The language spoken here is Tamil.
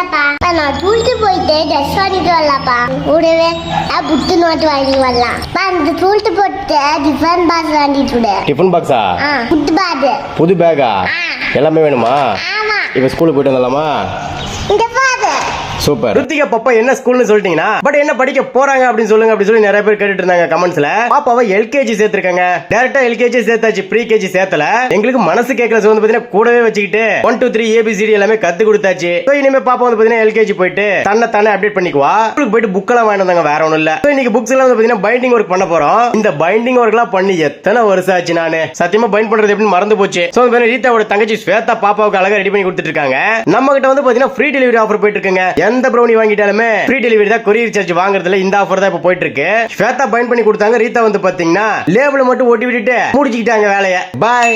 படிக்கலப்பா நான் கூட்டு போயிட்டு ட்ரெஸ் வாங்கிட்டு வரலாப்பா. கூடவே புத்து நோட்டு வாங்கிட்டு வரலாம். பா, இந்த கூட்டு போட்டு டிஃபன் பாக்ஸ் வாங்கிட்டு விடு. டிஃபன் பாக்ஸா ஆ? புத்து பாது புது பேக்கா. எல்லாமே வேணுமா? இப்போ ஸ்கூலுக்கு போயிட்டு வந்துடலாமா இந்த பாது சூப்பர். ருத்திகா பாப்பா என்ன ஸ்கூல்னு சொல்லிட்டீங்கன்னா பட் என்ன படிக்க போறாங்க அப்படின்னு சொல்லுங்க அப்படின்னு சொல்லி நிறைய பேர் கேட்டுட்டு இருந்தாங்க கமெண்ட்ஸ்ல பாப்பாவை எல்கேஜி சேர்த்திருக்காங்க. டேரக்டா எல்கேஜி சேர்த்தாச்சு ப்ரீ கேஜி சேர்த்தல. எங்களுக்கு மனசு கேட்கற வந்து பாத்தீங்கன்னா கூடவே வச்சுக்கிட்டு ஒன் டூ த்ரீ ஏபிசிடி எல்லாமே கத்து கொடுத்தாச்சு. So, இனிமே பாப்பா வந்து பாத்தீங்கன்னா எல்கேஜி போயிட்டு தன்னை தானே அப்டேட் பண்ணிக்குவா. ஸ்கூலுக்கு போயிட்டு புக் எல்லாம் வாங்கிட்டு வந்தாங்க வேற ஒண்ணும் இல்ல. இன்னைக்கு புக்ஸ் எல்லாம் வந்து பாத்தீங்கன்னா பைண்டிங் ஒர்க் பண்ண போறோம். இந்த பைண்டிங் ஒர்க் எல்லாம் பண்ணி எத்தனை வருஷம் ஆச்சு நானு? சத்தியமா பைண்ட் பண்றது எப்படின்னு மறந்து போச்சு. ஸோ ரீதாவோட தங்கச்சி ஸ்வேதா பாப்பாவுக்கு அழகா ரெடி பண்ணி கொடுத்துட்டு இருக்காங்க. நம்ம கிட்ட வந்து பாத்தீங்கன்னா ஃப்ரீ டெலிவரி ஆஃபர் போயிட்டு இருக்குங்க. எந்த ப்ரௌனி வாங்கிட்டாலுமே ஃப்ரீ டெலிவரி தான் கொரியர் சார்ஜ் வாங்குறதுல இந்த ஆஃபர் தான் இப்ப போயிட்டு இருக்கு ஸ்வேதா பயன் பண்ணி கொடுத்தாங்க ரீதா வந்து பாத்தீங்கன்னா லேபிள் மட்டும் ஒட்டி விட்டுட்டு முடிச்சுக்கிட்டாங்க வேலையை. பாய்